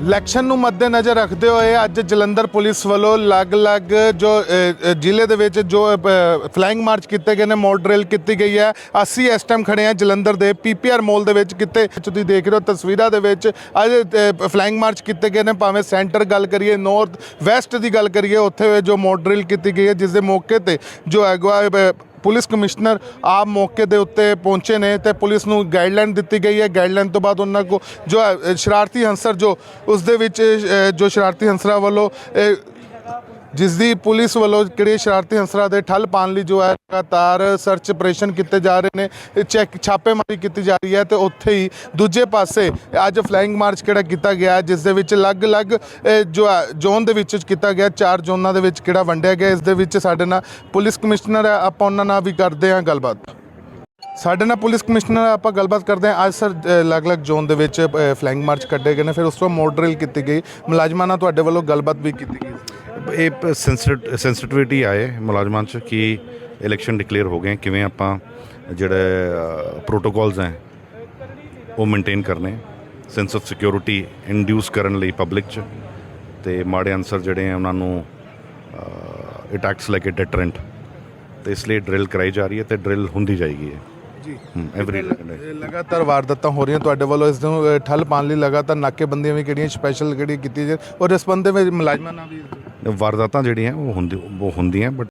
Election ਨੂੰ ਮੱਦੇਨਜ਼ਰ ਰੱਖਦੇ ਹੋਏ ਅੱਜ ਜਲੰਧਰ ਪੁਲਿਸ ਵੱਲੋਂ ਅਲੱਗ-ਅਲੱਗ ਜੋ ਜ਼ਿਲ੍ਹੇ ਦੇ ਵਿੱਚ ਜੋ ਫਲਾਈਂਗ ਮਾਰਚ ਕੀਤੇ ਗਏ ਨੇ ਮੋਕ ਡਰਿਲ ਕੀਤੀ ਗਈ ਹੈ। ਅਸੀਂ ਇਸ ਟਾਈਮ ਖੜੇ ਹਾਂ ਜਲੰਧਰ ਦੇ ਪੀਪੀਆਰ ਮੋਲ ਦੇ ਵਿੱਚ ਕਿਤੇ ਤੁਸੀਂ ਦੇਖ ਰਹੇ ਹੋ ਤਸਵੀਰਾਂ ਦੇ ਵਿੱਚ ਅੱਜ ਫਲਾਈਂਗ ਮਾਰਚ ਕੀਤੇ ਗਏ ਨੇ, ਭਾਵੇਂ ਸੈਂਟਰ ਗੱਲ ਕਰੀਏ ਨਾਰਥ ਵੈਸਟ ਦੀ ਗੱਲ ਕਰੀਏ, ਉੱਥੇ ਜੋ ਮੋਕ ਡਰਿਲ ਕੀਤੀ ਗਈ ਹੈ, ਜਿਸ ਦੇ ਮੌਕੇ ਤੇ ਜੋ ਹੈਗਾ ਪੁਲਿਸ ਕਮਿਸ਼ਨਰ ਆਪ ਮੌਕੇ ਦੇ ਉੱਤੇ ਪਹੁੰਚੇ ਨੇ ਤੇ ਪੁਲਿਸ ਨੂੰ ਗਾਈਡਲਾਈਨ ਦਿੱਤੀ ਗਈ ਹੈ। ਗਾਈਡਲਾਈਨ ਤੋਂ ਬਾਅਦ ਉਹਨਾਂ ਕੋ ਜੋ ਸ਼ਰਾਰਤੀ ਹੰਸਰ ਜੋ ਉਸ ਦੇ ਵਿੱਚ ਜੋ ਸ਼ਰਾਰਤੀ ਹੰਸਰਾਂ ਵੱਲੋਂ ਅ, ਜਿਸ ਦੀ ਪੁਲਿਸ ਵੱਲੋਂ ਕਿਹੜੇ ਸ਼ਰਾਰਤੀ ਅੰਸਰਾਂ ਦੇ ਠੱਲ ਪਾਉਣ ਲਈ ਜੋ ਹੈ ਲਗਾਤਾਰ ਸਰਚ ਆਪਰੇਸ਼ਨ ਕੀਤੇ ਜਾ ਰਹੇ ਨੇ ਚੈੱਕ ਛਾਪੇਮਾਰੀ ਕੀਤੀ ਜਾ ਰਹੀ ਹੈ ਤੇ ਉੱਥੇ ਹੀ ਦੂਜੇ ਪਾਸੇ ਅੱਜ ਫਲਾਈਂਗ ਮਾਰਚ ਕਿਹੜਾ ਕੀਤਾ ਗਿਆ ਜਿਸ ਦੇ ਵਿੱਚ ਅਲੱਗ-ਅਲੱਗ ਜੋ ਹੈ, ਜ਼ੋਨ ਦੇ ਵਿੱਚ ਕੀਤਾ ਗਿਆ ਚਾਰ ਜ਼ੋਨਾਂ ਦੇ ਵਿੱਚ ਕਿਹੜਾ ਵੰਡਿਆ ਗਿਆ ਇਸ ਦੇ ਵਿੱਚ ਸਾਡੇ ਨਾਲ ਪੁਲਿਸ ਕਮਿਸ਼ਨਰ ਹੈ ਆਪਾਂ ਉਹਨਾਂ ਨਾਲ ਵੀ ਕਰਦੇ ਹਾਂ ਗੱਲਬਾਤ। ਸਾਡੇ ਨਾਲ ਪੁਲਿਸ ਕਮਿਸ਼ਨਰ ਆਪਾਂ ਗੱਲਬਾਤ ਕਰਦੇ ਹਾਂ। ਅੱਜ ਸਰ ਅਲੱਗ-ਅਲੱਗ ਜ਼ੋਨ ਦੇ ਵਿੱਚ ਫਲੈਂਗ ਮਾਰਚ ਕੱਢੇ ਗਏ ਨੇ ਫਿਰ ਉਸ ਤੋਂ ਮੋਡਰਿਲ ਕੀਤੀ ਗਈ। ਮੁਲਾਜ਼ਮਾਂ ਨਾਲ ਤੁਹਾਡੇ ਵੱਲੋਂ ਗੱਲਬਾਤ ਵੀ ਕੀਤੀ ਗਈ। ਇਹ ਸੈਂਸਿਟਿਵਿਟੀ ਆਏ ਮੁਲਾਜ਼ਮਾਂ 'ਚ ਕਿ ਇਲੈਕਸ਼ਨ ਡਿਕਲੇਅਰ ਹੋ ਗਏ ਕਿਵੇਂ ਆਪਾਂ ਜਿਹੜੇ ਪ੍ਰੋਟੋਕਾਲਸ ਹੈ ਉਹ ਮੇਨਟੇਨ ਕਰਨੇ ਸੈਂਸ ਆਫ ਸਿਕਿਉਰਿਟੀ ਇੰਡਿਊਸ ਕਰਨ ਲਈ ਪਬਲਿਕ 'ਚ ਤੇ ਮਾੜੇ ਅਨਸਰ ਜਿਹੜੇ ਆ ਉਹਨਾਂ ਨੂੰ ਅਟੈਕਸ ਲਾਈਕ ਅ ਡਿਟਰੈਂਟ ਤੇ ਇਸ ਲਈ ਡਰਿਲ ਕਰਾਈ ਜਾ ਰਹੀ ਹੈ ਤੇ ਡਰਿਲ ਹੁੰਦੀ ਜਾਏਗੀ ਹੈ ਜੀ ਐਵਰੀ ਲਗਾਤਾਰ ਵਾਰਦਾਤਾਂ ਹੋ ਰਹੀਆਂ ਤੁਹਾਡੇ ਵੱਲੋਂ ਇਸ ਨੂੰ ਠੱਲ ਪਾਉਣ ਲਈ ਲਗਾਤਾਰ ਨਾਕੇਬੰਦੀਆਂ ਵੀ ਕਿਹੜੀਆਂ ਸਪੈਸ਼ਲ ਕਿਹੜੀ ਕੀਤੀ ਜੇ ਔਰ ਬੰਦੇ ਵਿੱਚ ਮੁਲਾਜ਼ਮਾਂ ਨਾਲ ਵੀ ਵਾਰਦਾਤਾਂ ਜਿਹੜੀਆਂ ਉਹ ਹੁੰਦੀ ਉਹ ਹੁੰਦੀਆਂ ਬਟ